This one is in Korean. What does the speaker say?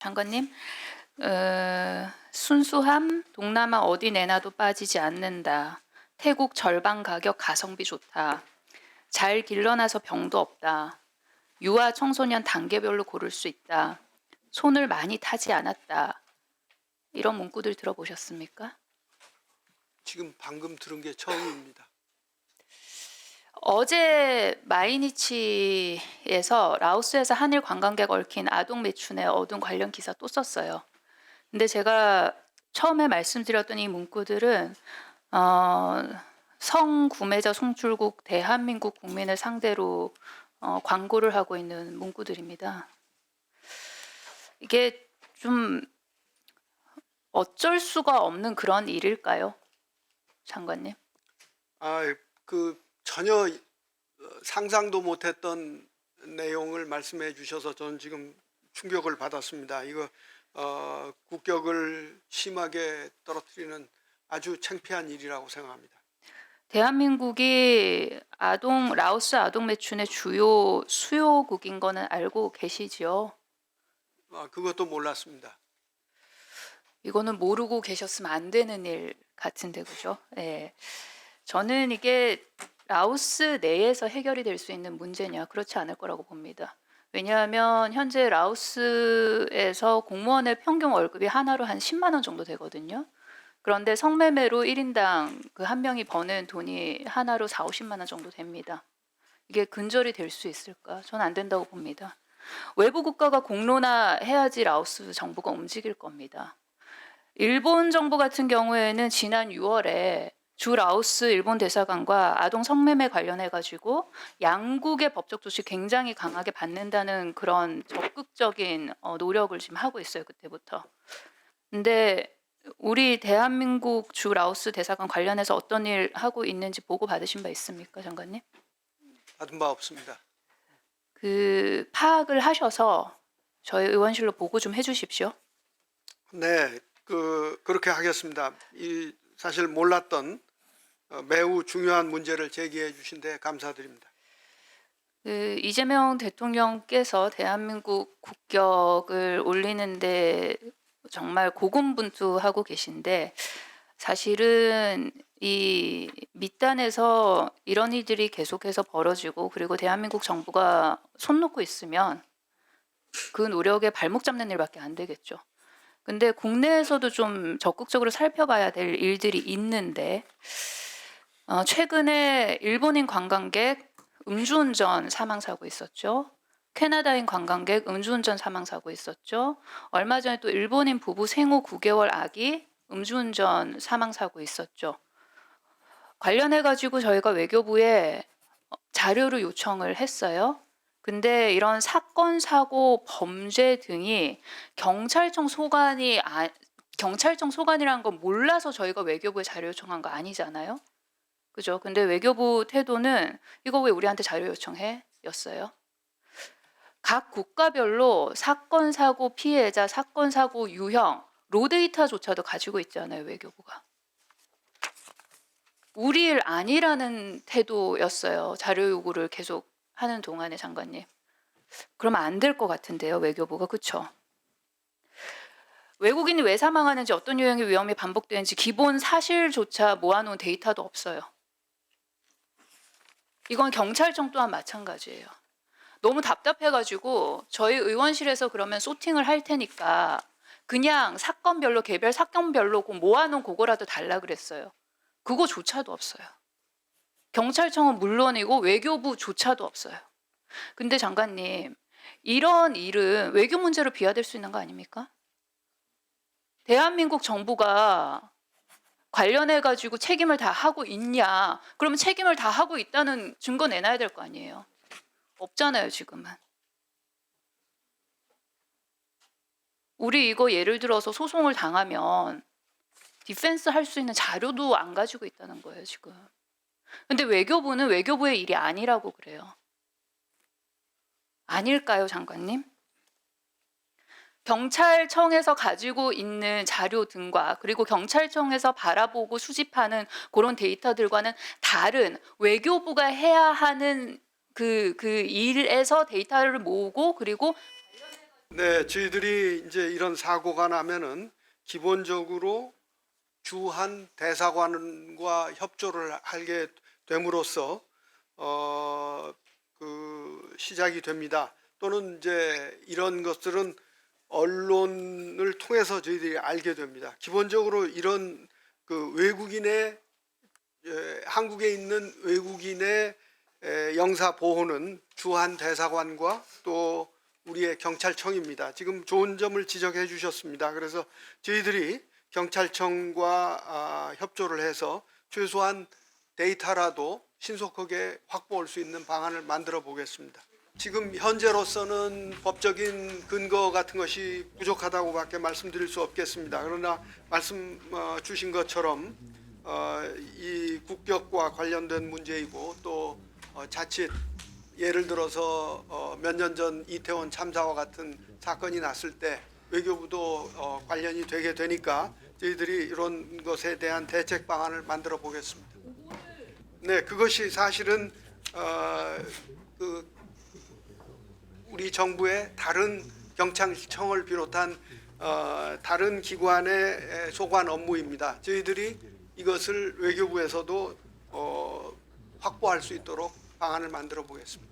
장관님, 어, 순수함 동남아 어디 내놔도 빠지지 않는다. 태국 절반 가격 가성비 좋다. 잘 길러놔서 병도 없다. 유아 청소년 단계별로 고를 수 있다. 손을 많이 타지 않았다. 이런 문구들 들어보셨습니까? 지금 방금 들은 게 처음입니다. 어제 마이니치에서 라오스에서 한일 관광객 얽힌 아동 매춘의 어둔 관련 기사 또 썼어요. 근데 제가 처음에 말씀드렸던 이 문구들은 어, 성구매자 송출국 대한민국 국민을 상대로 어, 광고를 하고 있는 문구들입니다. 이게 좀 어쩔 수가 없는 그런 일일까요, 장관님? 아, 그 전혀 어, 상상도 못했던 내용을 말씀해 주셔서 저는 지금 충격을 받았습니다. 이거 어, 국격을 심하게 떨어뜨리는 아주 창피한 일이라고 생각합니다. 대한민국이 아동 라오스 아동 매춘의 주요 수요국인 거는 알고 계시지요? 아, 그것도 몰랐습니다. 이거는 모르고 계셨으면 안 되는 일 같은데 그죠? 예. 저는 이게 라오스 내에서 해결이 될 수 있는 문제냐 그렇지 않을 거라고 봅니다. 왜냐하면 현재 라오스에서 공무원의 평균 월급이 하나로 한 10만 원 정도 되거든요. 그런데 성매매로 1인당 그 한 명이 버는 돈이 하나로 4, 50만 원 정도 됩니다. 이게 근절이 될 수 있을까? 저는 안 된다고 봅니다. 외부 국가가 공론화해야지 라오스 정부가 움직일 겁니다. 일본 정부 같은 경우에는 지난 6월에 주 라오스 일본 대사관과 아동 성매매 관련해 가지고 양국의 법적 조치 굉장히 강하게 받는다는 그런 적극적인 어, 노력을 지금 하고 있어요 그때부터. 근데 우리 대한민국 주 라오스 대사관 관련해서 어떤 일 하고 있는지 보고 받으신 바 있습니까, 장관님? 받은 바 없습니다. 그 파악을 하셔서 저희 의원실로 보고 좀 해주십시오. 네, 그 그렇게 하겠습니다. 이 사실 몰랐던 어, 매우 중요한 문제를 제기해 주신데 감사드립니다. 그 이재명 대통령께서 대한민국 국격을 올리는데 정말 고군분투하고 계신데 사실은 이 밑단에서 이런 일들이 계속해서 벌어지고 그리고 대한민국 정부가 손 놓고 있으면 그 노력에 발목 잡는 일밖에 안 되겠죠. 근데 국내에서도 좀 적극적으로 살펴봐야 될 일들이 있는데 어, 최근에 일본인 관광객 음주운전 사망 사고 있었죠. 캐나다인 관광객 음주운전 사망 사고 있었죠. 얼마 전에 또 일본인 부부 생후 9개월 아기 음주운전 사망 사고 있었죠. 관련해 가지고 저희가 외교부에 어, 자료를 요청을 했어요. 근데 이런 사건 사고 범죄 등이 경찰청 소관이 아, 경찰청 소관이라는 건 몰라서 저희가 외교부에 자료 요청한 거 아니잖아요. 그죠? 근데 외교부 태도는 이거 왜 우리한테 자료 요청해? 였어요. 각 국가별로 사건 사고 피해자, 사건 사고 유형, 로데이터조차도 가지고 있잖아요, 외교부가. 우리 일 아니라는 태도였어요. 자료 요구를 계속 하는 동안에 장관님. 그러면 안 될 것 같은데요, 외교부가 그쵸? 외국인이 왜 사망하는지 어떤 유형의 위험이 반복되는지 기본 사실조차 모아놓은 데이터도 없어요. 이건 경찰청 또한 마찬가지예요. 너무 답답해가지고 저희 의원실에서 그러면 소팅을 할 테니까 그냥 사건별로 개별 사건별로 그 모아놓은 그거라도 달라 그랬어요. 그거조차도 없어요. 경찰청은 물론이고 외교부조차도 없어요. 근데 장관님 이런 일은 외교 문제로 비화될 수 있는 거 아닙니까? 대한민국 정부가 관련해 가지고 책임을 다 하고 있냐? 그러면 책임을 다 하고 있다는 증거 내놔야 될 거 아니에요. 없잖아요, 지금은. 우리 이거 예를 들어서 소송을 당하면 디펜스 할 수 있는 자료도 안 가지고 있다는 거예요, 지금. 근데 외교부는 외교부의 일이 아니라고 그래요. 아닐까요, 장관님? 경찰청에서 가지고 있는 자료 등과 그리고 경찰청에서 바라보고 수집하는 그런 데이터들과는 다른 외교부가 해야 하는 그, 그 일에서 데이터를 모으고 그리고 네, 저희들이 이제 이런 사고가 나면은 기본적으로 주한 대사관과 협조를 하게 됨으로써 어, 그 시작이 됩니다. 또는 이제 이런 것들은 언론을 통해서 저희들이 알게 됩니다. 기본적으로 이런 그 외국인의 예, 한국에 있는 외국인의 에, 영사 보호는 주한 대사관과 또 우리의 경찰청입니다. 지금 좋은 점을 지적해 주셨습니다. 그래서 저희들이 경찰청과 아, 협조를 해서 최소한 데이터라도 신속하게 확보할 수 있는 방안을 만들어 보겠습니다. 지금 현재로서는 법적인 근거 같은 것이 부족하다고밖에 말씀드릴 수 없겠습니다. 그러나 말씀 어, 주신 것처럼 어, 이 국격과 관련된 문제이고 또 어, 자칫 예를 들어서 어, 몇년 전 이태원 참사와 같은 사건이 났을 때 외교부도 어, 관련이 되게 되니까 저희들이 이런 것에 대한 대책 방안을 만들어 보겠습니다. 네, 그것이 사실은 어, 그 우리 정부의 다른 경찰청을 비롯한 어, 다른 기관의 에, 소관 업무입니다. 저희들이 이것을 외교부에서도 어, 확보할 수 있도록 방안을 만들어 보겠습니다.